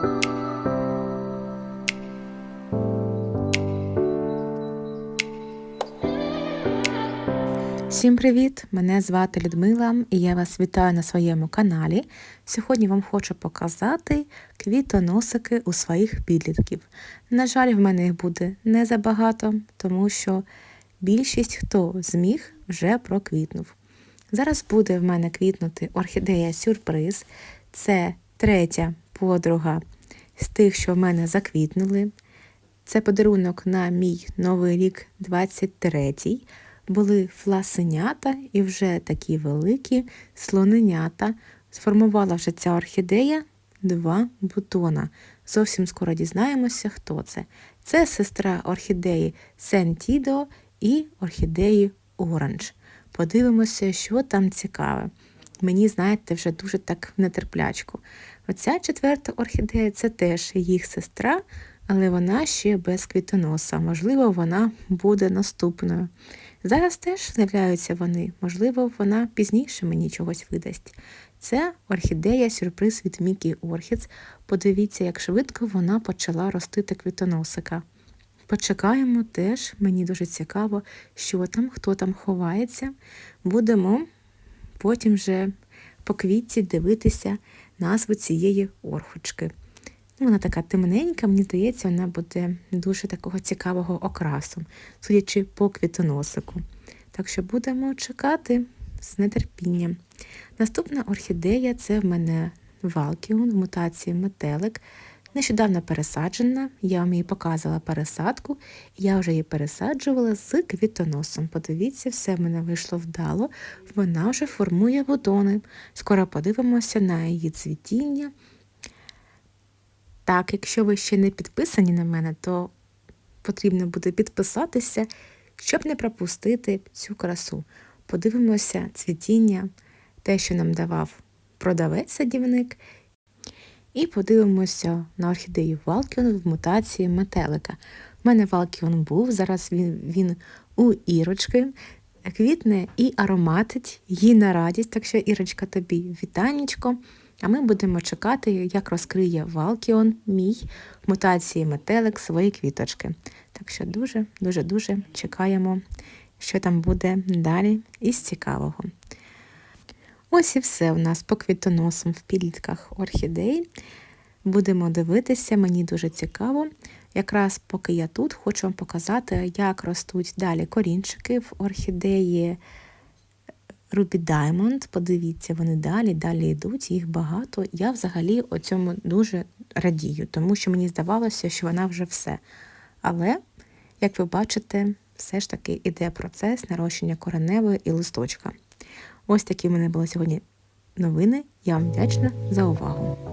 Всім привіт! Мене звати Людмила і я вас вітаю на своєму каналі. Сьогодні вам хочу показати квітоносики у своїх підлітків. На жаль, в мене їх буде не забагато, тому що більшість, хто зміг, вже проквітнув. Зараз буде в мене квітнути орхідея сюрприз. Це третя подруга з тих, що в мене заквітнули. Це подарунок на мій новий рік 23-й. Були фласенята і вже такі великі слоненята. Сформувала вже ця орхідея два бутона. Зовсім скоро дізнаємося, хто це. Це сестра орхідеї Сентідо і орхідеї Оранж. Подивимося, що там цікаве. Мені, знаєте, вже дуже так нетерплячку. Оця четверта орхідея це теж їх сестра, але вона ще без квітоноса. Можливо, вона буде наступною. Зараз теж з'являються вони, можливо, вона пізніше мені чогось видасть. Це орхідея сюрприз від Мікі Орхідс. Подивіться, як швидко вона почала ростити квітоносика. Почекаємо теж, мені дуже цікаво, що там, хто там ховається. Будемо потім вже по квітці дивитися назву цієї орхочки. Ну, Вона така темненька, мені здається, вона буде дуже такого цікавого окрасу, судячи по квітоносику. Так що будемо чекати з нетерпінням. Наступна орхідея це в мене Валкіон в мутації метелик. Нещодавно пересаджена, я вам її показувала пересадку, я вже її пересаджувала з квітоносом. Подивіться, все в мене вийшло вдало, вона вже формує бутони. Скоро подивимося на її цвітіння. Так, якщо ви ще не підписані на мене, то потрібно буде підписатися, щоб не пропустити цю красу. Подивимося цвітіння, те, що нам давав продавець-садівник, і подивимося на орхідею Валкіон в мутації метелика. У мене Валкіон був, зараз він, він у Ірочки. Квітне і ароматить їй на радість, так що Ірочка тобі вітанечко. А ми будемо чекати, як розкриє Валкіон мій в мутації метелик свої квіточки. Так що дуже-дуже-дуже чекаємо, що там буде далі із цікавого. Ось і все у нас по квітоносам в підлітках орхідей. Будемо дивитися, мені дуже цікаво. Якраз поки я тут, хочу вам показати, як ростуть далі корінчики в орхідеї. Ruby Diamond, подивіться, вони далі, далі йдуть, їх багато. Я взагалі о цьому дуже радію, тому що мені здавалося, що вона вже все. Але, як ви бачите, все ж таки іде процес нарощення кореневої і листочка. Ось такі в мене були сьогодні новини. Я вам вдячна за увагу.